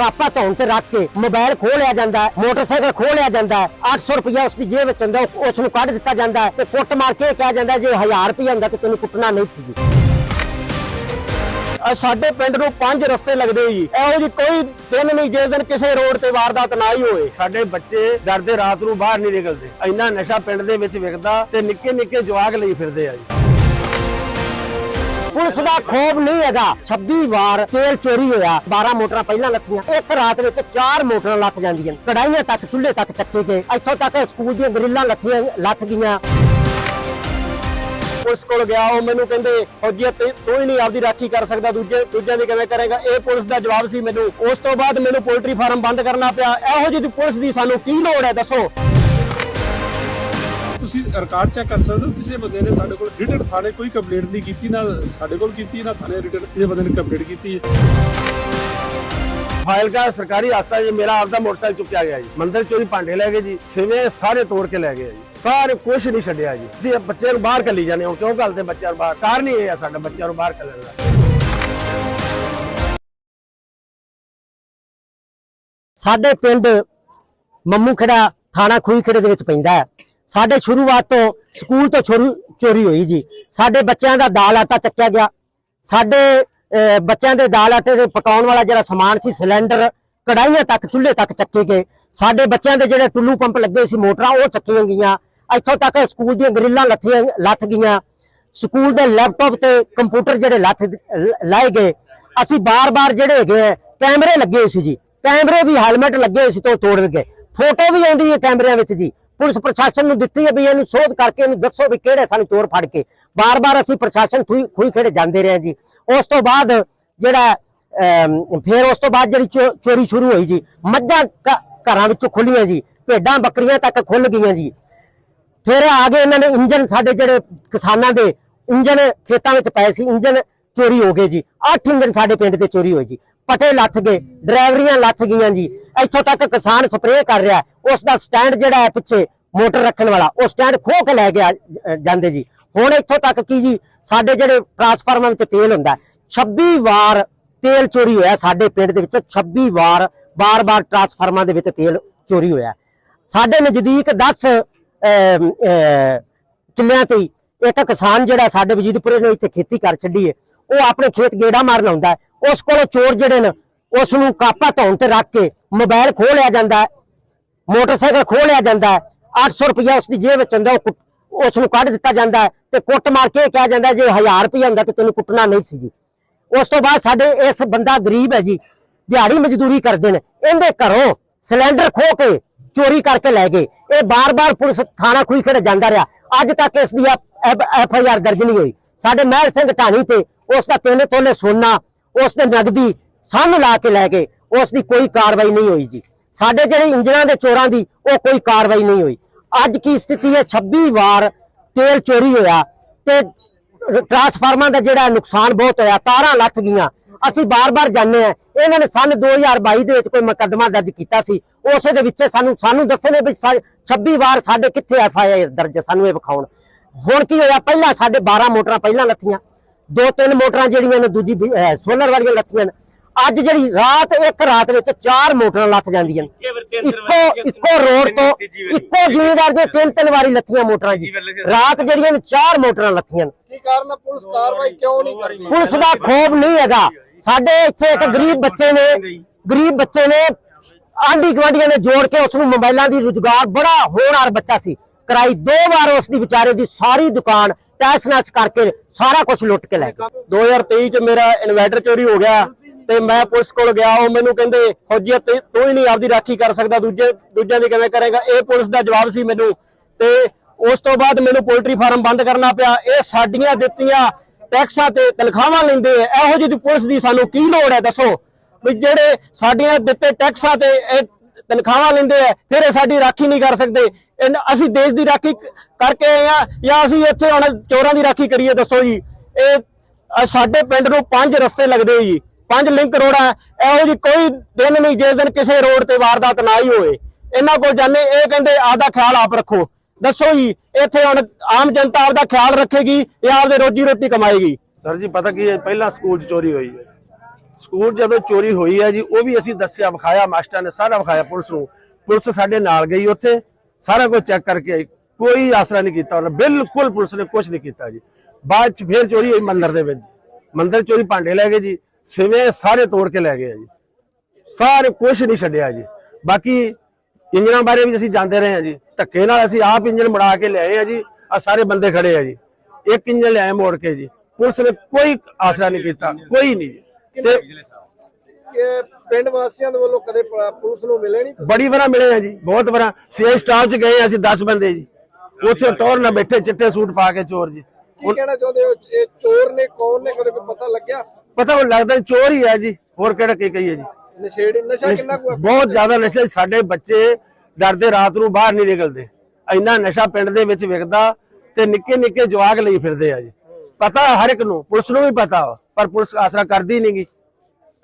ਕਾਪਾ ਧੌਣ ਤੇ ਰੱਖ ਕੇ ਮੋਬਾਈਲ ਖੋਹ ਲਿਆ ਜਾਂਦਾ ਹੈ, ਮੋਟਰਸਾਈਕਲ ਖੋਹ ਲਿਆ ਜਾਂਦਾ ਹੈ 800 ਰੁਪਇਆ ਉਸ ਦੀ ਜੇਬ ਵਿੱਚ ਹੁੰਦਾ ਉਸ ਨੂੰ ਕੱਢ ਦਿੱਤਾ ਜਾਂਦਾ ਹੈ ਤੇ ਕੁੱਟ ਮਾਰ ਕੇ ਕਿਹਾ ਜਾਂਦਾ ਜੇ 1000 ਰੁਪਇਆ ਹੁੰਦਾ ਤੇ ਤੈਨੂੰ ਕੁੱਟਣਾ ਨਹੀਂ ਸੀ ਸਾਡੇ ਪਿੰਡ ਨੂੰ ਪੰਜ ਰਸਤੇ ਲੱਗਦੇ ਜੀ, ਇਹੋ ਜੀ ਕੋਈ ਦਿਨ ਨਹੀਂ ਜਿਸ ਦਿਨ ਕਿਸੇ ਰੋਡ ਤੇ ਵਾਰਦਾਤ ਨਾ ਹੀ ਹੋਏ। ਸਾਡੇ ਬੱਚੇ ਡਰਦੇ ਰਾਤ ਨੂੰ ਬਾਹਰ ਨਹੀਂ ਨਿਕਲਦੇ, ਇੰਨਾ ਨਸ਼ਾ ਪਿੰਡ ਦੇ ਵਿੱਚ ਵਿਕਦਾ ਤੇ ਨਿੱਕੇ ਨਿੱਕੇ ਜਵਾਕ ਲਈ ਫਿਰਦੇ ਆ ਜੀ। ਪੁਲਿਸ ਦਾ ਖੋਬ ਨਹੀਂ ਹੈਗਾ। 26 ਵਾਰ ਤੇਲ ਚੋਰੀ ਹੋਇਆ 12 ਮੋਟਰਾਂ ਪਹਿਲਾਂ ਲੱਥੀਆਂ ਇੱਕ ਰਾਤ ਵਿੱਚ ਚਾਰ ਮੋਟਰਾਂ ਲੱਥ ਜਾਂਦੀਆਂ। ਕੜਾਈਆਂ ਤੱਕ, ਚੁੱਲ੍ਹੇ ਤੱਕ ਚੱਕੇ ਗਏ। ਇੱਥੋਂ ਤੱਕ ਸਕੂਲ ਦੀਆਂ ਗਰਿੱਲਾਂ ਲੱਥੀਆਂ, ਲੱਥ ਗਈਆਂ। ਪੁਲਿਸ ਕੋਲ ਗਿਆ, ਉਹ ਮੈਨੂੰ ਕਹਿੰਦੇ, ਫੌਜੀ ਤੇ ਤੂੰ ਹੀ ਨਹੀਂ ਆਪਦੀ ਰਾਖੀ ਕਰ ਸਕਦਾ, ਦੂਜੇ, ਦੂਜਿਆਂ ਦੀ ਕਿਵੇਂ ਕਰੇਗਾ? ਇਹ ਪੁਲਿਸ ਦਾ ਜਵਾਬ ਸੀ ਮੈਨੂੰ। ਉਸ ਤੋਂ ਬਾਅਦ ਮੈਨੂੰ ਪੋਲਟਰੀ ਫਾਰਮ ਬੰਦ ਕਰਨਾ ਪਿਆ। ਇਹੋ ਜਿਹੀ ਪੁਲਿਸ ਦੀ ਸਾਨੂੰ ਕੀ ਲੋੜ ਹੈ, ਦੱਸੋ? ਤੁਸੀਂ ਰਿਕਾਰਡ ਚੈੱਕ ਕਰ ਸਕਦੇ ਹੋ ਕਿਸੇ ਬੰਦੇ ਨੇ ਸਾਡੇ ਕੋਲ ਰਿਟਨ ਥਾਣੇ ਕੋਈ ਕੰਪਲੇਂਟ ਨਹੀਂ ਕੀਤੀ ਨਾ ਸਾਡੇ ਕੋਲ ਕੀਤੀ ਨਾ ਥਾਣੇ ਰਿਟਨ ਕਿਸੇ ਬੰਦੇ ਨੇ ਕੰਪਲੇਂਟ ਕੀਤੀ ਹੈ। ਫਾਇਲਕਾ ਸਰਕਾਰੀ ਹਸਪਤਾਲ 'ਚ ਮੇਰਾ ਆਪਦਾ ਮੋਟਰਸਾਈਕਲ ਚੁੱਕਿਆ ਗਿਆ ਜੀ। ਮੰਦਰ ਚੋਰੀ ਭਾਂਡੇ ਲੈ ਗਏ ਜੀ ਸਿਵੇਂ ਸਾਰੇ ਤੋੜ ਕੇ ਲੈ ਗਏ ਜੀ। ਸਾਰੇ ਕੁਝ ਨਹੀਂ ਛੱਡਿਆ ਜੀ। ਅਸੀਂ ਬੱਚੇ ਨੂੰ ਬਾਹਰ ਕੱਲੀ ਜਾਂਦੇ ਹਾਂ ਕਿਉਂ ਘੱਲਦੇ ਬੱਚਿਆਂ ਨੂੰ ਬਾਹਰ? ਕਾਰਨ ਹੀ ਇਹ ਆ ਸਾਡਾ ਬੱਚਿਆਂ ਨੂੰ ਬਾਹਰ ਕੱਲਣ ਦਾ। ਸਾਡੇ ਪਿੰਡ ਮੰਮੂ ਖੇੜਾ ਥਾਣਾ ਖੂਹੀ ਖੇੜੇ ਦੇ ਵਿੱਚ ਪੈਂਦਾ ਹੈ। ਸਾਡੇ ਸ਼ੁਰੂਆਤ ਤੋਂ ਸਕੂਲ ਤੋਂ ਚੋਰੀ ਚੋਰੀ ਹੋਈ ਜੀ। ਸਾਡੇ ਬੱਚਿਆਂ ਦਾ ਦਾਲ ਆਟਾ ਚੱਕਿਆ ਗਿਆ। ਸਾਡੇ ਬੱਚਿਆਂ ਦੇ ਦਾਲ ਆਟੇ ਦੇ ਪਕਾਉਣ ਵਾਲਾ ਜਿਹੜਾ ਸਮਾਨ ਸੀ ਸਿਲੰਡਰ ਕੜਾਈਆਂ ਤੱਕ ਚੁੱਲ੍ਹੇ ਤੱਕ ਚੱਕੇ ਗਏ। ਸਾਡੇ ਬੱਚਿਆਂ ਦੇ ਜਿਹੜੇ ਟੁੱਲੂ ਪੰਪ ਲੱਗੇ ਸੀ ਮੋਟਰਾਂ ਉਹ ਚੱਕੀਆਂ ਗਈਆਂ। ਇੱਥੋਂ ਤੱਕ ਸਕੂਲ ਦੀਆਂ ਗਰਿੱਲਾਂ ਲੱਥੀਆਂ ਲੱਥ ਗਈਆਂ। ਸਕੂਲ ਦੇ ਲੈਪਟਾਪ ਤੇ ਕੰਪਿਊਟਰ ਜਿਹੜੇ ਲੱਥ ਲ- ਲਾਏ ਗਏ। ਅਸੀਂ ਬਾਰ-ਬਾਰ ਜਿਹੜੇ ਹੈਗੇ ਆ, ਕੈਮਰੇ ਲੱਗੇ ਹੋਏ ਸੀ ਜੀ। ਕੈਮਰੇ ਵੀ ਹੈਲਮਟ ਲੱਗੇ ਹੋਏ ਸੀ ਤੋਂ ਤੋੜ ਗਏ। ਫੋਟੋ ਵੀ ਆਉਂਦੀ ਹੈ ਕੈਮਰਿਆਂ ਵਿੱਚ ਜੀ। ਪੁਲਿਸ ਪ੍ਰਸ਼ਾਸਨ ਨੂੰ ਦਿੱਤੀ ਹੈ ਵੀ ਇਹਨੂੰ ਸੋਧ ਕਰਕੇ ਇਹਨੂੰ ਦੱਸੋ ਵੀ ਕਿਹੜੇ ਸਾਨੂੰ ਚੋਰ ਫੜ ਕੇ। ਬਾਰ-ਬਾਰ ਅਸੀਂ ਪ੍ਰਸ਼ਾਸਨ ਖੂਹੀ ਖੇੜੇ ਜਾਂਦੇ ਰਹੇ ਜੀ। ਉਸ ਤੋਂ ਬਾਅਦ ਜਿਹੜਾ ਅਮ, ਫਿਰ ਉਸ ਤੋਂ ਬਾਅਦ ਜਿਹੜੀ ਚੋ- ਚੋਰੀ ਸ਼ੁਰੂ ਹੋਈ ਜੀ। ਮੱਝਾਂ ਘ- ਘਰਾਂ ਵਿੱਚੋਂ ਖੁੱਲੀਆਂ ਜੀ। ਭੇਡਾਂ ਬੱਕਰੀਆਂ ਤੱਕ ਖੁੱਲ ਗਈਆਂ ਜੀ। ਫਿਰ ਆ ਗਏ ਇਹਨਾਂ ਨੇ ਇੰਜਨ ਸਾਡੇ ਜਿਹੜੇ ਕਿਸਾਨਾਂ ਦੇ ਇੰਜਨ ਖੇਤਾਂ ਵਿੱਚ ਪਏ ਸੀ। ਇੰਜਨ ਚੋਰੀ ਹੋ ਗਏ ਜੀ। ਅੱਠ ਇੰਜਨ ਸਾਡੇ ਪਿੰਡ ਤੇ ਚੋਰੀ ਹੋਏ ਜੀ। ਪਟੇ ਲੱਥ ਗਏ ਡਰਾਈਵਰੀਆਂ ਲੱਥ ਗਈਆਂ ਜੀ। ਇੱਥੋਂ ਤੱਕ ਕਿਸਾਨ ਸਪਰੇਅ ਕਰ ਰਿਹਾ ਉਸ ਦਾ ਸਟੈਂਡ ਜਿਹੜਾ ਹੈ ਪਿੱਛੇ ਮੋਟਰ ਰੱਖਣ ਵਾਲਾ ਉਹ ਸਟੈਂਡ ਖੋਹ ਕੇ ਲੈ ਗਿਆ ਅ, ਜਾਂਦੇ ਜੀ। ਹੁਣ ਇੱਥੋਂ ਤੱਕ ਕੀ ਜੀ ਸਾਡੇ ਜਿਹੜੇ ਟਰਾਂਸਫਾਰਮਰ ਵਿੱਚ ਤੇਲ ਹੁੰਦਾ ਹੈ, 26 ਵਾਰ ਤੇਲ ਚੋਰੀ ਹੋਇਆ ਸਾਡੇ ਪਿੰਡ ਦੇ ਵਿੱਚ 26 ਵਾਰ ਬਾਰ-ਬਾਰ ਟਰਾਂਸਫਾਰਮਰਾਂ ਦੇ ਵਿੱਚ ਤੇਲ ਚੋਰੀ ਹੋਇਆ ਸਾਡੇ ਨਜ਼ਦੀਕ 10 ਕਿੱਲਿਆਂ ਤੇ ਹੀ ਇੱਕ ਕਿਸਾਨ ਜਿਹੜਾ ਸਾਡੇ ਵਜੀਦਪੁਰੇ ਨੇ ਇੱਥੇ ਖੇਤੀ ਕਰ ਛੱਡੀ ਹੈ। ਉਹ ਆਪਣੇ ਖੇਤ ਗੇੜਾ ਮਾਰਨ ਆਉਂਦਾ ਉਸ ਕੋਲੋਂ ਚੋਰ ਜਿਹੜੇ ਨੇ ਉਸ ਨੂੰ ਕਾਪਾ ਧੌਣ ਤੇ ਰੱਖ ਕੇ ਮੋਬਾਈਲ ਖੋਹ ਲਿਆ ਜਾਂਦਾ ਮੋਟਰਸਾਈਕਲ ਖੋਹ ਲਿਆ ਜਾਂਦਾ 800 ਰੁਪਇਆ ਉਸ ਦੀ ਜੇਬ ਵਿੱਚ ਹੁੰਦਾ ਉਹ ਉਸ ਨੂੰ ਕੱਢ ਦਿੱਤਾ ਜਾਂਦਾ ਤੇ ਕੁੱਟ ਮਾਰ ਕੇ ਕਿਹਾ ਜਾਂਦਾ ਜੇ 1000 ਰੁਪਇਆ ਹੁੰਦਾ ਤੇ ਤੈਨੂੰ ਕੁੱਟਣਾ ਨਹੀਂ ਸੀ ਜੀ। ਉਸ ਤੋਂ ਬਾਅਦ ਸਾਡੇ ਇਸ ਬੰਦਾ ਗਰੀਬ ਹੈ ਜੀ, ਦਿਹਾੜੀ ਮਜ਼ਦੂਰੀ ਕਰਦੇ ਨੇ। ਇਹਦੇ ਘਰੋਂ ਸਿਲੰਡਰ ਖੋਹ ਕੇ ਚੋਰੀ ਕਰਕੇ ਲੈ ਗਏ। ਇਹ ਬਾਰ-ਬਾਰ ਪੁਲਿਸ ਥਾਣਾ ਖੂਹੀ ਖੇੜੇ ਜਾਂਦਾ ਰਿਹਾ। ਅੱਜ ਤੱਕ ਇਸ ਦੀ ਐਫ ਆਈ ਆਰ ਦਰਜ ਨਹੀਂ ਹੋਈ। ਸਾਡੇ ਮਹਿਲ ਸਿੰਘ ਢਾਣੀ ਤੇ ਉਸ ਦਾ ਤਿੰਨ ਤੋਲੇ ਸੋਨਾ, ਉਸ ਦੇ ਨਗਦੀ ਸਾਨੂੰ ਲਾ ਕੇ ਲੈ ਗਏ। ਉਸ ਦੀ ਕੋਈ ਕਾਰਵਾਈ ਨਹੀਂ ਹੋਈ ਜੀ। ਸਾਡੇ ਜਿਹੜੇ ਇੰਜਨਾਂ ਦੇ ਚੋਰਾਂ ਦੀ, ਉਹ ਕੋਈ ਕਾਰਵਾਈ ਨਹੀਂ ਹੋਈ। ਅੱਜ ਕੀ ਸਥਿਤੀ ਹੈ? 26 ਵਾਰ ਤੇਲ ਚੋਰੀ ਹੋਇਆ ਤੇ ਟਰਾਂਸਫਾਰਮਰ ਦਾ ਜਿਹੜਾ ਨੁਕਸਾਨ ਬਹੁਤ ਹੋਇਆ, ਤਾਰਾਂ ਲੱਥ ਗਈਆਂ। ਅਸੀਂ ਬਾਰ-ਬਾਰ ਜਾਣਦੇ ਆ ਇਹਨਾਂ ਨੇ ਸਨ 2022 ਦੇ ਵਿੱਚ ਕੋਈ ਮੁਕੱਦਮਾ ਦਰਜ ਕੀਤਾ ਸੀ। ਉਸੇ ਦੇ ਵਿੱਚ ਸਾਨੂੰ ਸਾਨੂੰ ਦੱਸੇ ਨੇ ਵੀ ਸਾ- 26 ਵਾਰ ਸਾਡੇ ਕਿੱਥੇ ਐਫ ਆਈ ਆਰ ਦਰਜ ਸਾਨੂੰ ਇਹ ਵਿਖਾਉਣ। ਹੁਣ ਕੀ ਹੋਇਆ? ਪਹਿਲਾਂ ਸਾਡੇ 12 ਮੋਟਰਾਂ ਪਹਿਲਾਂ ਲੱਥੀਆਂ। ਦੋ ਤਿੰਨ ਮੋਟਰਾਂ ਜਿਹੜੀਆਂ ਨੇ ਦੂਜੀ ਸੋਲਰ ਵਾਲੀਆਂ ਲੱਥੀਆਂ ਨੇ। ਅੱਜ ਜਿਹੜੀ ਰਾਤ ਇੱਕ ਰਾਤ ਵਿੱਚ ਚਾਰ ਮੋਟਰਾਂ ਲੱਥ ਜਾਂਦੀਆਂ ਨੇ। ਇੱਕੋ ਇੱਕੋ ਰੋਡ ਤੋਂ ਇੱਕੋ ਜ਼ਿਮੀਦਾਰ ਦੇ ਤਿੰਨ ਤਿੰਨ ਵਾਰੀ ਲੱਥੀਆਂ ਮੋਟਰਾਂ ਜੀ। ਰਾਤ ਜਿਹੜੀਆਂ ਨੇ ਚਾਰ ਮੋਟਰਾਂ ਲੱਥੀਆਂ ਨੇ। ਕੀ ਕਾਰਨ ਹੈ ਪੁਲਿਸ ਕਾਰਵਾਈ ਕਿਉਂ ਨਹੀਂ ਕਰਦੀ? ਪੁਲਿਸ ਦਾ ਖੋਬ ਨਹੀਂ ਹੈਗਾ। ਸਾਡੇ ਇੱਥੇ ਇੱਕ ਗਰੀਬ ਬੱਚੇ ਨੇ ਗਰੀਬ ਬੱਚੇ ਨੇ ਆਂਢੀ ਗੁਆਂਢੀਆਂ ਨੇ ਜੋੜ ਕੇ ਉਸ ਨੂੰ ਮੋਬਾਈਲਾਂ ਦੀ ਰੁਜ਼ਗਾਰ ਬੜਾ ਹੋਣਹਾਰ ਬੱਚਾ ਸੀ। ਕਰਾਈ ਦੋ ਵਾਰ ਉਸ ਦੀ ਵਿਚਾਰੇ ਦੀ ਸਾਰੀ ਦੁਕਾਨ ਤੈਸ ਨੈਸ ਕਰਕੇ ਸਾਰਾ ਕੁਝ ਲੁੱਟ ਕੇ ਲੈ ਗਏ। 2023 ਚ ਮੇਰਾ ਇਨਵਰਟਰ ਚੋਰੀ ਹੋ ਗਿਆ ਤੇ ਮੈਂ ਪੁਲਿਸ ਕੋਲ ਗਿਆ, ਉਹ ਮੈਨੂੰ ਕਹਿੰਦੇ ਫੌਜੀ ਤੂੰ ਹੀ ਨਹੀਂ ਆਪਦੀ ਰਾਖੀ ਕਰ ਸਕਦਾ, ਦੂਜੇ, ਦੂਜਿਆਂ ਦੀ ਕਿਵੇਂ ਕਰੇਗਾ? ਇਹ ਪੁਲਿਸ ਦਾ ਜਵਾਬ ਸੀ ਮੈਨੂੰ। ਤੇ ਉਸ ਤੋਂ ਬਾਅਦ ਮੈਨੂੰ ਪੋਲਟਰੀ ਫਾਰਮ ਬੰਦ ਕਰਨਾ ਪਿਆ। ਇਹ ਸਾਡੀਆਂ ਦਿੱਤੀਆਂ ਟੈਕਸਾਂ ਤੇ ਤਨਖਾਹਾਂ ਲੈਂਦੇ ਆ। ਇਹੋ ਜਿਹੀ ਪੁਲਿਸ ਦੀ ਸਾਨੂੰ ਕੀ ਲੋੜ ਹੈ, ਦੱਸੋ? ਵੀ ਜਿਹੜੇ ਸਾਡੀਆਂ ਦਿੱਤੇ ਟੈਕਸਾਂ ਤੇ ਤਨਖਾਹਾਂ ਲੈਂਦੇ ਆ, ਫਿਰ ਇਹ ਸਾਡੀ ਰਾਖੀ ਨਹੀਂ ਕਰ ਸਕਦੇ। ਅਸੀਂ ਦੇਸ਼ ਦੀ ਰਾਖੀ ਕਰਕੇ ਆਏ ਆ, ਜਾਂ ਅਸੀਂ ਇੱਥੇ ਹੁਣ ਚੋਰਾਂ ਦੀ ਰਾਖੀ ਕਰੀਏ, ਦੱਸੋ ਜੀ। ਇਹ ਸਾਡੇ ਪਿੰਡ ਨੂੰ ਪੰਜ ਰਸਤੇ ਲੱਗਦੇ ਜੀ। ਪੰਜ ਲਿੰਕ ਰੋਡਾਂ, ਇਹੋ ਜੀ ਕੋਈ ਦਿਨ ਨਹੀਂ, ਜਿਸ ਦਿਨ ਕਿਸੇ ਰੋਡ ਤੇ ਵਾਰਦਾਤ ਨਾ ਹੀ ਹੋਏ ਇਹਨਾਂ ਕੋਲ ਜਾਂਦੇ, ਇਹ ਕਹਿੰਦੇ, ਆਪਦਾ ਖਿਆਲ ਆਪ ਰੱਖੋ। ਦੱਸੋ ਜੀ, ਇੱਥੇ ਹੁਣ ਆਮ ਜਨਤਾ ਆਪਦਾ ਖਿਆਲ ਰੱਖੇਗੀ ਜਾਂ ਆਪਦੇ ਰੋਜੀ ਰੋਟੀ ਕਮਾਏਗੀ। ਸਰ ਜੀ, ਪਤਾ ਕੀ ਹੈ, ਪਹਿਲਾਂ ਸਕੂਲ 'ਚ ਚੋਰੀ ਹੋਈ ਹੈ। ਸਕੂਲ ਜਦੋਂ ਚੋਰੀ ਹੋਈ ਹੈ ਜੀ, ਉਹ ਵੀ ਅਸੀਂ ਦੱਸਿਆ, ਵਿਖਾਇਆ, ਮਾਸਟਰ ਨੇ ਸਾਰਾ ਵਿਖਾਇਆ ਪੁਲਿਸ ਨੂੰ। ਪੁਲਿਸ ਸਾਡੇ ਨਾਲ ਗਈ ਉੱਥੇ, ਸਾਰਾ ਕੁਝ ਚੈੱਕ ਕਰਕੇ ਆਈ। ਕੋਈ ਆਸਰਾ ਨਹੀਂ ਕੀਤਾ ਉਹਨਾਂ, ਬਿਲਕੁਲ ਪੁਲਿਸ ਨੇ ਕੁਝ ਨਹੀਂ ਕੀਤਾ ਜੀ। ਬਾਅਦ ਚ ਫੇਰ ਚੋਰੀ ਹੋਈ ਮੰਦਰ ਦੇ ਵਿੱਚ। ਮੰਦਰ ਚੋਰੀ ਭਾਂਡੇ ਲੈ ਗਏ ਜੀ, ਸਿਵੇਂ ਸਾਰੇ ਤੋੜ ਕੇ ਲੈ ਗਏ ਆ ਜੀ। ਸਾਰੇ ਕੁਝ ਨਹੀਂ ਛੱਡਿਆ ਜੀ। ਬਾਕੀ ਇੰਜਣਾਂ ਬਾਰੇ ਵੀ ਅਸੀਂ ਜਾਂਦੇ ਰਹੇ ਹਾਂ ਜੀ। ਧੱਕੇ ਨਾਲ ਅਸੀਂ ਆਪ ਇੰਜਣ ਬਣਾ ਕੇ ਲਿਆਏ ਆ ਜੀ ਆ ਸਾਰੇ ਬੰਦੇ ਖੜੇ ਆ ਜੀ। ਇੱਕ ਇੰਜਣ ਲਿਆਏ ਮੋੜ ਕੇ ਜੀ। ਪੁਲਿਸ ਨੇ ਕੋਈ ਆਸਰਾ ਨਹੀਂ ਕੀਤਾ, ਕੋਈ ਨਹੀਂ ਜੀ। ਤੇ ਕਿ ਪਿੰਡ ਵਾਸੀਆਂ ਦੇ ਵੱਲੋਂ ਕਦੇ ਪੁਲਿਸ ਨੂੰ ਮਿਲੇ ਨਹੀਂ ਤੁਸੀਂ? ਬੜੀ ਵਾਰ ਮਿਲੇ ਆ ਜੀ ਬਹੁਤ ਵਾਰ। ਸੇ ਸਟਾਫ ਚ ਗਏ ਅਸੀਂ 10 ਬੰਦੇ ਜੀ। ਉੱਥੇ ਟੌਰ ਨਾਲ ਬੈਠੇ ਚਿੱਟੇ ਸੂਟ ਪਾ ਕੇ ਚੋਰ ਜੀ। ਕੀ ਕਹਿਣਾ ਚਾਹੁੰਦੇ ਹੋ? ਇਹ ਚੋਰ ਨੇ ਕੌਣ ਨੇ? ਕਦੇ ਕੋਈ ਪਤਾ ਲੱਗਿਆ? ਪਤਾ ਉਹ ਲੱਗਦਾ ਚੋਰ ਹੀ ਹੈ ਜੀ। ਹੋਰ ਕਿਹੜਾ ਕੀ ਕਹੀਏ ਜੀ? ਨਸ਼ੇੜੀ ਨਸ਼ਾ ਕਿੰਨਾ ਕੁ? ਬਹੁਤ ਜ਼ਿਆਦਾ ਨਸ਼ਾ ਸਾਡੇ ਬੱਚੇ ਡਰਦੇ ਰਾਤ ਨੂੰ ਬਾਹਰ ਨਹੀਂ ਨਿਕਲਦੇ। ਇੰਨਾ ਨਸ਼ਾ ਪਿੰਡ ਦੇ ਵਿੱਚ ਵਿਕਦਾ ਤੇ ਨਿੱਕੇ ਨਿੱਕੇ ਜਵਾਕ ਲਈ ਫਿਰਦੇ ਆ ਜੀ। ਪਤਾ ਹਰ ਇੱਕ ਨੂੰ ਪੁਲਿਸ ਨੂੰ ਵੀ ਪਤਾ ਵਾ, ਪਰ ਪੁਲਿਸ ਆਸਰਾ ਕਰਦੀ ਨਹੀਂਗੀ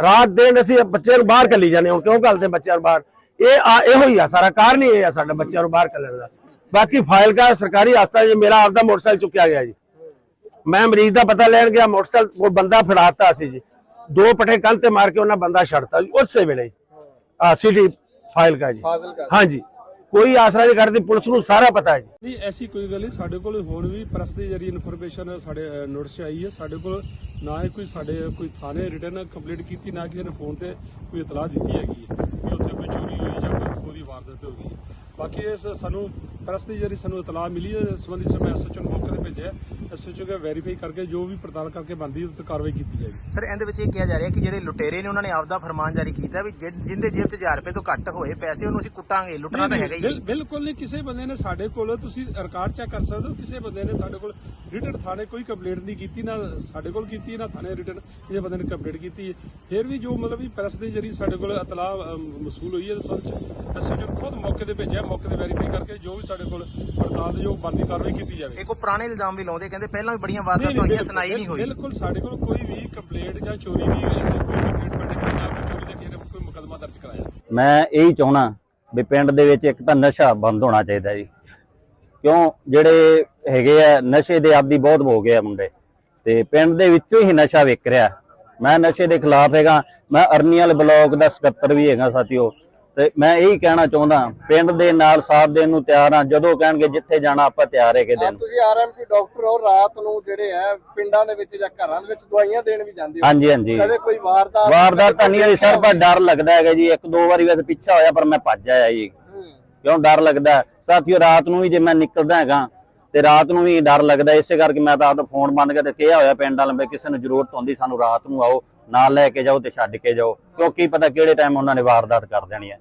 ਰਾਤ ਦਿਨ ਅਸੀਂ ਬੱਚਿਆਂ ਨੂੰ ਬਾਹਰ ਕੱਲੀ ਜਾਂਦੇ ਹਾਂ। ਕਿਉਂ ਘੱਲਦੇ ਬੱਚਿਆਂ ਨੂੰ ਬਾਹਰ? ਇਹ ਆ ਇਹੋ ਹੀ ਆ ਸਾਰਾ ਕਾਰਨ ਹੀ ਇਹ ਆ ਸਾਡਾ ਬੱਚਿਆਂ ਨੂੰ ਬਾਹਰ ਕੱਲਣ ਦਾ। ਬਾਕੀ ਫਾਈਲ ਕਾ ਸਰਕਾਰੀ ਹਸਪਤਾਲ 'ਚ ਮੇਰਾ ਆਪਦਾ ਮੋਟਰਸਾਈਕਲ ਚੁੱਕਿਆ ਗਿਆ ਜੀ। ਮੈਂ ਮਰੀਜ਼ ਦਾ ਪਤਾ ਲੈਣ ਗਿਆ ਮੋਟਰਸਾਈਕਲ ਉਹ ਬੰਦਾ ਫੜਾਤਾ ਸੀ ਜੀ। ਦੋ ਪਟੇ ਕੰਨ ਤੇ ਮਾਰ ਕੇ ਉਹਨਾਂ ਬੰਦਾ ਛੱਡਤਾ ਜੀ ਉਸੇ ਵੇਲੇ। ਆ ਸਿਟੀ ਫਾਈਲ ਕਾ ਜੀ ਹਾਂਜੀ। ਕੋਈ ਆਸਰਾ ਨਹੀਂ ਕਰਦੀ ਪੁਲਿਸ ਨੂੰ ਸਾਰਾ ਪਤਾ ਹੈ ਨਹੀਂ, ਐਸੀ ਕੋਈ ਗੱਲ ਨਹੀਂ, ਸਾਡੇ ਕੋਲ ਹੁਣ ਵੀ ਪ੍ਰੈਸ ਦੇ ਜਰੀਏ ਇਨਫੋਰਮੇਸ਼ਨ ਸਾਡੇ ਨੋਟਿਸ 'ਚ ਆਈ ਹੈ। ਸਾਡੇ ਕੋਲ ਨਾ ਹੀ ਕੋਈ ਸਾਡੇ, ਕੋਈ ਥਾਣੇ ਰਿਟਰਨ ਕੰਪਲੀਟ ਕੀਤੀ, ਨਾ ਕਿਸੇ ਨੇ ਫੋਨ ਤੇ ਕੋਈ ਇਤਲਾਹ ਦਿੱਤੀ ਹੈਗੀ ਹੈ ਕਿ ਉੱਥੇ ਕੋਈ ਚੋਰੀ ਹੋਈ ਜਾਂ ਕੋਈ ਖੋਹ ਦੀ ਵਾਰਦਾਤ ਹੋ ਗਈ ਹੈ। ਬਾਕੀ ਇਸ ਸਾਨੂੰ ਪ੍ਰੈਸ ਦੇ ਜਰੀਏ ਸਾਨੂੰ ਇਤਲਾਹ ਮਿਲੀ ਹੈ ਇਸ ਸੰਬੰਧੀ ਸੇ ਮੈਂ ਐਸਐਚਓ ਨੂੰ ਮੌਕੇ ਤੇ ਭੇਜਿਆ ਐਸਐਚਓ ਕੇ ਵੈਰੀਫਾਈ ਕਰਕੇ ਜੋ ਵੀ ਪੜਤਾਲ ਕਰਕੇ ਬੰਦੀ ਉੱਤੇ ਕਾਰਵਾਈ ਕੀਤੀ ਜਾਏਗੀ। ਸਰ ਇਹਦੇ ਵਿੱਚ ਇਹ ਕਿਹਾ ਜਾ ਰਿਹਾ ਕਿ ਜਿਹੜੇ ਲੁਟੇਰੇ ਨੇ ਉਹਨਾਂ ਨੇ ਆਪਦਾ ਫਰਮਾਨ ਜਾਰੀ ਕੀਤਾ ਵੀ ਜਿੰਦੇ ਜੇਬ 'ਚ 1000 ਰੁਪਏ ਤੋਂ ਘੱਟ ਹੋਏ ਪੈਸੇ ਉਹਨੂੰ ਅਸੀਂ ਕੁੱਟਾਂਗੇ ਲੁੱਟਣਾ ਤਾਂ ਹੈਗਾ ਹੀ ਹੈ। ਬਿਲ- ਬਿਲਕੁਲ ਨਹੀਂ ਕਿਸੇ ਬੰਦੇ ਨੇ ਸਾਡੇ ਕੋਲ ਤੁਸੀਂ ਰਿਕਾਰਡ ਚੈੱਕ ਕਰ ਸਕਦੇ ਹੋ ਕਿਸੇ ਬੰਦੇ ਨੇ ਸਾਡੇ ਕੋਲ ਰਿਟਨ ਥਾਣੇ ਕੋਈ ਕੰਪਲੇਂਟ ਨਹੀਂ ਕੀਤੀ ਨਾ ਸਾਡੇ ਕੋਲ ਕੀਤੀ ਨਾ ਥਾਣੇ ਰਿਟਨ ਕਿਸੇ ਬੰਦੇ ਨੇ ਕੰਪਲੇਂਟ ਕੀਤੀ ਫਿਰ ਵੀ ਜੋ ਮਤਲਬ ਵੀ ਪ੍ਰੈਸ ਦੇ ਜਰੀਏ ਸਾਡੇ ਕੋਲ ਇਤਲਾਹ ਮਸੂਲ ਹੋਈ ਹੈ ਇਸ ਸੰਬੰਧ ਚ ਅਸੀਂ ਜੋ ਖੁਦ ਮੌਕੇ ਤੇ ਭੇਜਿਆ ਮੌਕੇ ਤੇ ਵੈਰੀਫਾਈ ਕਰਕੇ ਜੋ ਵੀ ਸਾਡੇ ਕੋਲ ਪੜਤਾਲ ਦੇ ਜੋ ਬੰਦੀ ਕਾਰਵਾਈ ਕੀਤੀ ਜਾਵੇ। ਇਹ ਕੋ ਪੁਰਾਣੇ ਇਲਜ਼ਾਮ ਵੀ ਲਾਉਂਦੇ ਕਹਿੰਦੇ ਪਹਿਲਾਂ ਵੀ ਬੜੀਆਂ ਵਾਰਦਾਤਾਂ ਹੋਈਆਂ ਸੁਣਾਈ ਨਹੀਂ ਹੋਈ। ਬਿਲਕੁਲ ਸਾਡੇ ਕੋਲ ਕੋਈ ਵੀ ਕੰਪਲੇਂਟ ਜਾਂ ਚੋਰੀ ਦੀ ਕੋਈ ਕੰਪਲੇਂਟ ਪੈਂਡਿੰਗ ਨਾ ਕੋਈ ਚੋਰੀ ਦਾ ਕਿਸੇ ਕੋਈ ਮੁਕੱਦਮਾ ਦਰਜ ਕਰਾਇਆ। ਮੈਂ ਇਹੀ ਚਾਹਣਾ ਵੀ ਪਿੰਡ ਦੇ ਵਿੱਚ ਇੱਕ ਤਾਂ ਨਸ਼ਾ ਬੰਦ ਹੋਣਾ ਚਾਹੀਦਾ ਜੀ। ਕਿਉਂ? ਜਿਹੜੇ ਹੈਗੇ ਆ ਨਸ਼ੇ ਦੇ ਆਦੀ ਬਹੁਤ ਹੋ ਗਏ ਆ ਮੁੰਡੇ। ਤੇ ਪਿੰਡ ਦੇ ਵਿੱਚੋਂ ਹੀ ਨਸ਼ਾ ਵਿਕ ਰਿਹਾ। ਮੈਂ ਨਸ਼ੇ ਦੇ ਖਿਲਾਫ ਹੈਗਾ। ਮੈਂ ਅਰਨੀਵਾਲ ਬਲਾਕ ਦਾ ਸਕੱਤਰ ਵੀ ਹੈਗਾ ਸਾਥੀਓ। ਤੇ ਮੈਂ ਇਹੀ ਕਹਿਣਾ ਚਾਹੁੰਦਾ ਪਿੰਡ ਦੇ ਨਾਲ ਸਾਥ ਦੇਣ ਨੂੰ ਤਿਆਰ ਹਾਂ ਜਦੋਂ ਕਹਿਣਗੇ ਜਿੱਥੇ ਜਾਣਾ ਆਪਾਂ ਤਿਆਰ ਹੈਗੇ ਦਿਨ ਤੁਸੀਂ ਆਰਐਮਪੀ ਡਾਕਟਰ ਹੋ ਰਾਤ ਨੂੰ ਜਿਹੜੇ ਹੈ ਪਿੰਡਾਂ ਦੇ ਵਿੱਚ ਜਾਂ ਘਰਾਂ ਦੇ ਵਿੱਚ ਦਵਾਈਆਂ ਦੇਣ ਵੀ ਜਾਂਦੇ ਹੋ ਹਾਂਜੀ ਹਾਂਜੀ ਕਦੇ ਕੋਈ ਵਾਰਦਾਤ ਵਾਰਦਾਤ ਤਾਂ ਨਹੀਂ ਹੋਈ ਸਰ ਪਰ ਡਰ ਲੱਗਦਾ ਹੈਗਾ ਜੀ ਇੱਕ ਦੋ ਵਾਰੀ ਵੈਸੇ ਪਿੱਛਾ ਹੋਇਆ ਪਰ ਮੈਂ ਭੱਜ ਆਇਆ ਜੀ। ਕਿਉਂ ਡਰ ਲੱਗਦਾ? ਸਾਥੀਓ ਰਾਤ ਨੂੰ ਵੀ ਜੇ ਮੈਂ ਨਿਕਲਦਾ ਹੈਗਾ ਤੇ ਰਾਤ ਨੂੰ ਵੀ ਡਰ ਲੱਗਦਾ ਇਸੇ ਕਰਕੇ ਮੈਂ ਤਾਂ ਆਪਦਾ ਫੋਨ ਬੰਦ ਕਰਕੇ ਕਿਹਾ ਹੋਇਆ ਪਿੰਡ ਵਾਲਿਆਂ ਵੀ ਕਿਸੇ ਨੂੰ ਜ਼ਰੂਰਤ ਹੁੰਦੀ, ਸਾਨੂੰ ਰਾਤ ਨੂੰ ਆਓ, ਨਾਲ ਲੈ ਕੇ ਜਾਓ ਤੇ ਛੱਡ ਕੇ ਜਾਓ। ਕਿਉਂਕਿ ਕੀ ਪਤਾ ਕਿਹੜੇ ਟਾਈਮ ਉਹਨਾਂ ਨੇ ਵਾਰਦਾਤ ਕਰ ਦੇਣੀ ਹੈ।